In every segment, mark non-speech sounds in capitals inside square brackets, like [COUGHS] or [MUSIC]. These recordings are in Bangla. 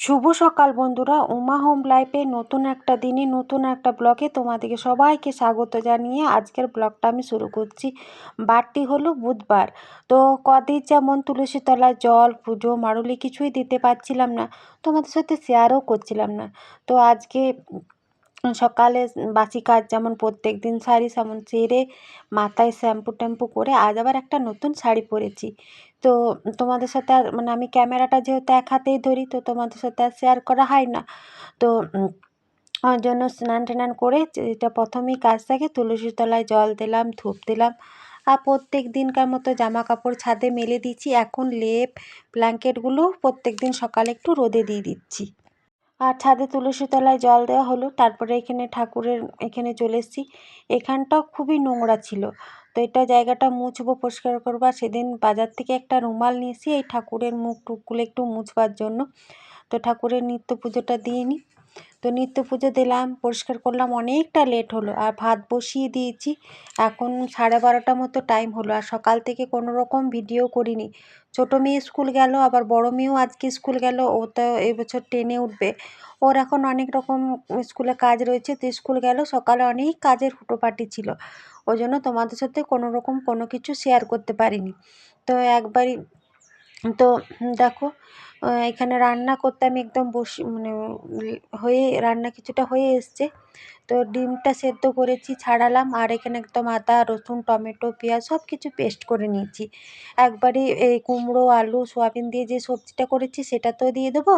শুভ সকাল বন্ধুরা। উমা হোম লাইফে নতুন একটা দিনে, নতুন একটা ব্লকে তোমাদেরকে সবাইকে স্বাগত জানিয়ে আজকের ব্লগটা আমি শুরু করছি। বারটি হলো বুধবার। তো কদিন যেমন তুলসী তলায় জল, পুজো, মারুলি কিছুই দিতে পারছিলাম না, তোমাদের সাথে শেয়ারও করছিলাম না। তো আজকে সকালে বাসি কাজ যেমন প্রত্যেক দিন শাড়ি সেমন সেরে মাথায় শ্যাম্পু ট্যাম্পু করে আজ আবার একটা নতুন শাড়ি পরেছি। তো তোমাদের সাথে আর মানে আমি ক্যামেরাটা যেহেতু এক হাতেই ধরি, তো তোমাদের সাথে আর শেয়ার করা হয় না। তো ওই জন্য স্নান টান করে এটা প্রথমেই কাজ থাকে তুলসী তলায় জল দিলাম, ধূপ দিলাম। আর প্রত্যেক দিনকার মতো জামা কাপড় ছাদে মেলে দিচ্ছি। এখন লেপ ব্ল্যাঙ্কেটগুলো প্রত্যেক দিন সকালে একটু রোদে দিয়ে দিচ্ছি। আর ছাদে তুলসী তলায় জল দেওয়া হলো। তারপরে এখানে ঠাকুরের, এখানে চলে এসেছি। এখানটাও খুবই নোংরা ছিল। তো এটা জায়গাটা মুছবো, পরিষ্কার করব। সেদিন বাজার থেকে একটা রুমাল নিয়েছি। এই ঠাকুরের মুখ টুকগুলো একটু মুছবার জন্য। তো ঠাকুরের নিত্য পুজোটা দিয়ে নিই। তো নিত্য পুজো দিলাম, পরিষ্কার করলাম, অনেকটা লেট হলো আর ভাত বসিয়ে দিয়েছি। এখন সাড়ে বারোটা মতো টাইম হলো আর সকাল থেকে কোনো রকম ভিডিও করিনি। ছোটো মেয়ে স্কুল গেল, আবার বড় মেয়েও আজকে স্কুল গেল, ও তো এবছর টেনে উঠবে। ওর এখন অনেক রকম স্কুলে কাজ রয়েছে, তো স্কুল গেল, সকালে অনেক কাজের হুটোপাটি ছিল। ওই জন্য তোমাদের সাথে কোনো রকম কোনো কিছু শেয়ার করতে পারিনি। তো একবারই, তো দেখো এখানে রান্না করতে আমি একদম বসি মানে হয়ে, রান্না কিছুটা হয়ে এসছে। তো ডিমটা সেদ্ধ করেছি, ছাড়ালাম, আর এখানে একদম আদা, রসুন, টমেটো, পেঁয়াজ সব কিছু পেস্ট করে নিয়েছি। একবারে এই কুমড়ো, আলু, সোয়াবিন দিয়ে যে সবজিটা করেছি সেটা তো দিয়ে দেবো,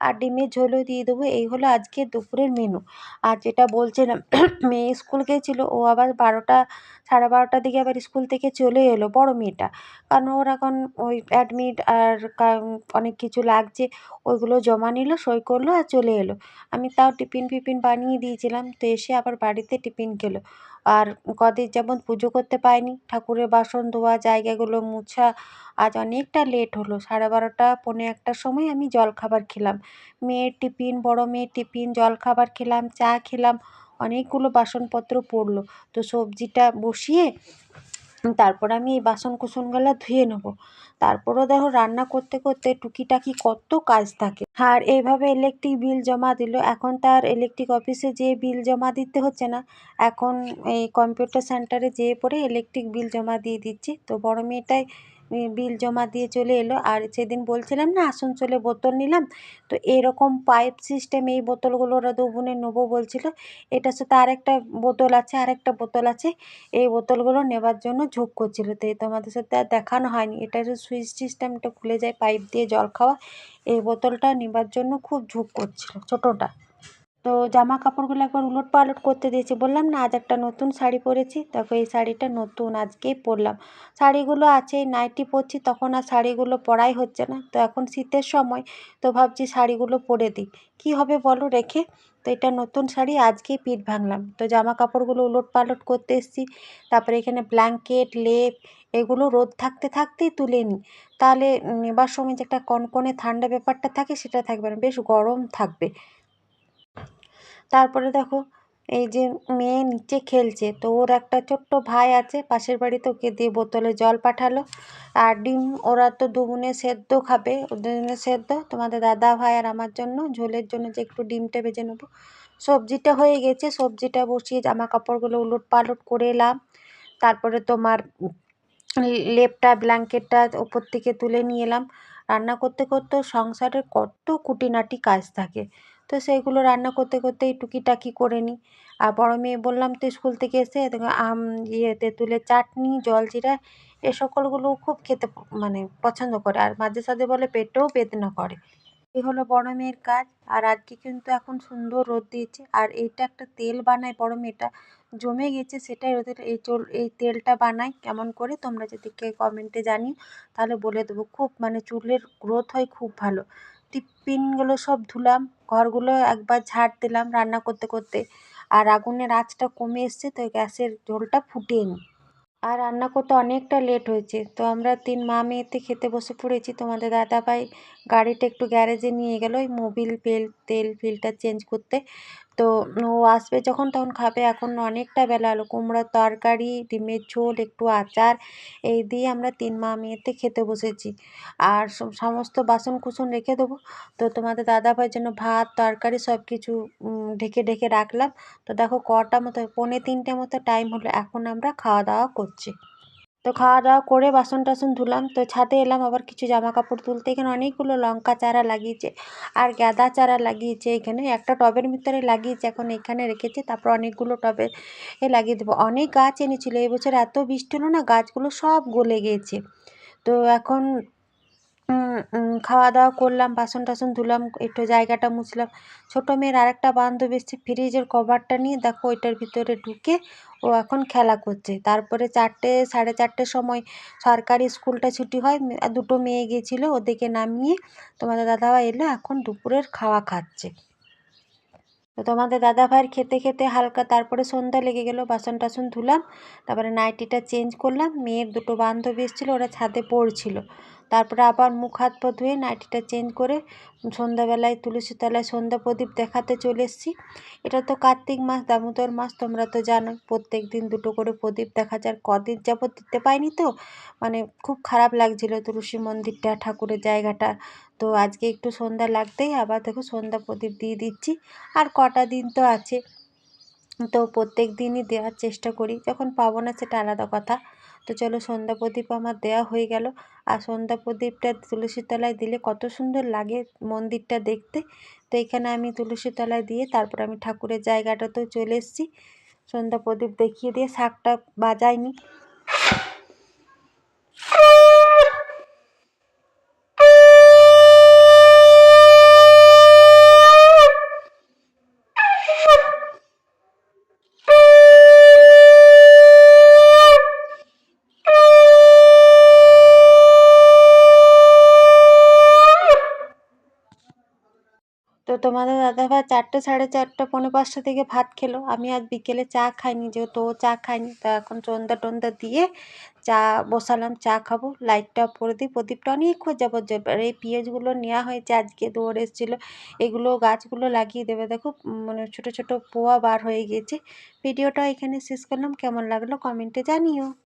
আর ডিমের ঝোলও দিয়ে দেবো। এই হলো আজকে দুপুরের মেনু আর যেটা বলছিলাম, [COUGHS] মেয়ে স্কুল গিয়েছিল ও আবার বারোটা, সাড়ে বারোটার দিকে আবার স্কুল থেকে চলে এলো, বড় মেয়েটা। কারণ ওর এখন ওই অ্যাডমিট আর অনেক কিছু লাগছে। ওইগুলো জমা নিল, সই করল আর চলে এলো। আমি তাও টিফিন ফিফিন বানিয়ে দিয়েছিলাম, তো এসে আবার বাড়িতে টিফিন খেলো। আর কদিন যেমন পুজো করতে পারিনি, ঠাকুরের বাসন ধোয়া, জায়গাগুলো মুছা, আজ অনেকটা লেট হলো। সাড়ে বারোটা, পৌনে একটার সময় আমি জলখাবার খেলাম। মেয়ের টিফিন, বড় মেয়ের টিফিন জলখাবার খেলাম, চা খেলাম, অনেকগুলো বাসনপত্র পড়ল। তো সবজিটা বসিয়ে তারপর আমি এই বাসন কুসনগুলো ধুয়ে নেব। তারপরও দেখো রান্না করতে করতে টুকিটাকি কত কাজ থাকে। আর এইভাবে ইলেকট্রিক বিল জমা দিল। এখন তার ইলেকট্রিক অফিসে যে বিল জমা দিতে হচ্ছে না। এখন এই কম্পিউটার সেন্টারে যেয়ে পড়ে ইলেকট্রিক বিল জমা দিয়ে দিচ্ছি। তো বড় মেয়েটাই বিল জমা দিয়ে চলে এলো। আর সেদিন বলছিলাম না, আসানসোলে বোতল নিলাম। তো এরকম পাইপ সিস্টেম এই বোতলগুলো ওরা দু বোনে নেব বলছিলো। এটার সাথে আরেকটা বোতল আছে, আরেকটা বোতল আছে। এই বোতলগুলো নেবার জন্য ঝোঁক করছিল। তো তোমাদের সাথে আর দেখানো হয়নি। এটা সুইচ সিস্টেমটা খুলে যায় পাইপ দিয়ে জল খাওয়া, এই বোতলটা নেবার জন্য খুব ঝোঁক করছিল ছোটোটা। তো জামা কাপড়গুলো একবার উলট পালট করতে দিয়েছি। বললাম, না, আজ একটা নতুন শাড়ি পরেছি। দেখো, এই শাড়িটা নতুন, আজকেই পরলাম। শাড়িগুলো আছে নাইটি পরছি, তখন আর শাড়িগুলো পরাই হচ্ছে না। তো এখন শীতের সময়, তো ভাবছি শাড়িগুলো পরে দিই। কী হবে বলো, রেখে? তো এটা নতুন শাড়ি, আজকেই পিঠ ভাঙলাম। তো জামা কাপড়গুলো উলট পালট করতে এসেছি। তারপরে এখানে ব্ল্যাঙ্কেট, লেপ, এগুলো রোদ থাকতে থাকতেই তুলে নিই। তাহলে নেবার সময় যে একটা কনকনে ঠান্ডা ব্যাপারটা থাকে, সেটা থাকবে না। বেশ গরম থাকবে। তারপরে দেখো, এই যে মেয়ে নিচে খেলছে, তো ওর একটা ছোট্ট ভাই আছে, পাশের বাড়িতে ওকে দিয়ে বোতলে জল পাঠালো। আর ডিম ওরা তো দুগুনে সেদ্ধ খাবে, ওদের জন্য সেদ্ধ। তোমাদের দাদা ভাই আর আমার জন্য, ঝোলের জন্য যে একটু ডিমটা ভেজে নেব। সবজিটা হয়ে গেছে, সবজিটা বসিয়ে জামা কাপড়গুলো উলট পালট করে এলাম। তারপরে তোমার লেপটা, ব্ল্যাঙ্কেটটা ওপর থেকে তুলে নিয়ে এলাম। রান্না করতে করতেও সংসারের কত খুঁটিনাটি কাজ থাকে। তো সেইগুলো রান্না করতে, করতেই টুকিটাকি করে নিই। আর বড় মেয়ে বললাম তো স্কুল থেকে এসে আম ইয়ে তেঁতুলের চাটনি, জলজিরা এ সকলগুলো খুব খেতে মানে পছন্দ করে। আর মাঝে সাঝে বলে পেটেও বেদনা করে। এই হলো বড় মেয়ের কাজ। আর আজকে কিন্তু এখন সুন্দর রোদ দিয়েছে। আর এইটা একটা তেল বানায় বড় মেয়েটা। জমে গেছে সেটাই ওদের এই চোল, এই তেলটা বানাই কেমন করে তোমরা যদি কে কমেন্টে জানি তাহলে বলে দেবো। খুব মানে চুলের গ্রোথ হয় খুব ভালো। টিফিনগুলো সব ধুলাম। ঘরগুলো একবার ঝাড় দিলাম রান্না করতে করতে। আর আগুনের আঁচটা কমে এসছে, তো গ্যাসের ঝোলটা ফুটিয়ে নিই। আর রান্না করতে অনেকটা লেট হয়েছে, তো আমরা তিন মা মেয়েতে খেতে বসে পড়েছি। তোমাদের দাদাভাই গাড়িটা একটু গ্যারেজে নিয়ে গেল, ওই মোবিল বেল তেল ফিল্টার চেঞ্জ করতে। তো ও আসবে যখন তখন খাবে। এখন অনেকটা বেলা হলো। কুমড়োর তরকারি, ডিমের ঝোল, একটু আচার, এই দিয়ে আমরা তিন মা মেয়েতে খেতে বসেছি। আর সমস্ত বাসন কুসন রেখে দেবো। তো তোমাদের দাদাভাইয়ের জন্য ভাত, তরকারি সব কিছু ঢেকে ঢেকে রাখলাম। তো দেখো কটা মতো, পৌনে তিনটে মতো টাইম হলো। এখন আমরা খাওয়া দাওয়া করছি। তো খাওয়া দাওয়া করে বাসন টাসন ধুলাম, তো ছাদে এলাম, আবার কিছু জামা কাপড় তুলতে। এখানে অনেকগুলো লঙ্কা চারা লাগিয়েছে আর গাঁদা চারা লাগিয়েছে এখানে। একটা টবের ভিতরে লাগিয়েছে, এখন এখানে রেখেছে, তারপর অনেকগুলো টবে এ লাগিয়ে দেবো। অনেক গাছ এনেছিল এবছর এত বৃষ্টি হলো না, গাছগুলো সব গলে গিয়েছে তো এখন খাওয়া দাওয়া করলাম বাসন টাসন ধুলাম, একটু জায়গাটা মুছলাম। ছোটো মেয়ের আরেকটা বান্ধবী এসছে, ফ্রিজের কভারটা নিয়ে দেখো ওইটার ভিতরে ঢুকে ও এখন খেলা করছে। তারপরে চারটে, সাড়ে চারটের সময় সরকারি স্কুলটা ছুটি হয় দুটো মেয়ে গিয়েছিল ওদেরকে নামিয়ে তোমাদের দাদাভাই এলো, এখন দুপুরের খাওয়া খাচ্ছে। তো তোমাদের দাদাভাইয়ের খেতে খেতে হালকা তারপরে সন্ধ্যা লেগে গেলো বাসন টাসন ধুলাম, তারপরে নাইটিটা চেঞ্জ করলাম। মেয়ের দুটো বান্ধবী এসেছিল, ওরা ছাদে পড়ছিল। তারপরে আবার মুখ, হাত পা ধুয়ে নাইটিটা চেঞ্জ করে সন্ধ্যাবেলায় তুলসী তলায় সন্ধ্যা প্রদীপ দেখাতে চলে এসেছি। এটা তো কার্তিক মাস, দামোদর মাস, তোমরা তো জানো, প্রত্যেক দিন দুটো করে প্রদীপ দেখা যায়। কদিন যাবত দিতে পাইনি তো মানে খুব খারাপ লাগছিল তুলসী মন্দিরটা, ঠাকুরের জায়গাটা। তো আজকে একটু সন্ধ্যা লাগতেই আবার দেখো সন্ধ্যা প্রদীপ দিয়ে দিচ্ছি। আর কটা দিন তো আছে। তো প্রত্যেক দিনই দেওয়ার চেষ্টা করি, যখন পাবো না সেটা আলাদা কথা। তো চলো সন্ধ্যা প্রদীপ আমার দেওয়া হয়ে গেল। আর সন্ধ্যা প্রদীপটা তুলসী তলায় দিলে কত সুন্দর লাগে মন্দিরটা দেখতে। তো এখানে আমি তুলসী তলায় দিয়ে তারপর আমি ঠাকুরের জায়গাটাতেও চলে এসেছি। সন্ধ্যা প্রদীপ দেখিয়ে দিয়ে শাকটা বাজাইনি। তোমাদের দাদাভাই চারটে, সাড়ে চারটে, পৌনে পাঁচটা থেকে ভাত খেলো। আমি আজ বিকেলে চা খাইনি, যেহেতু ও চা খায়নি, তা এখন চন্দা টন্দা দিয়ে চা বসালাম, চা খাব। লাইটটা পরে দিই, প্রদীপটা অনেকক্ষণ জ্বলবে আর এই পেঁয়াজগুলো নেওয়া হয়েছে, আজকে দৌড় এসেছিল। এগুলো গাছগুলো লাগিয়ে দেবে, দেখো মানে ছোটো ছোটো পোয়া বার হয়ে গিয়েছে ভিডিওটা এখানে শেষ করলাম। কেমন লাগল কমেন্টে জানিও।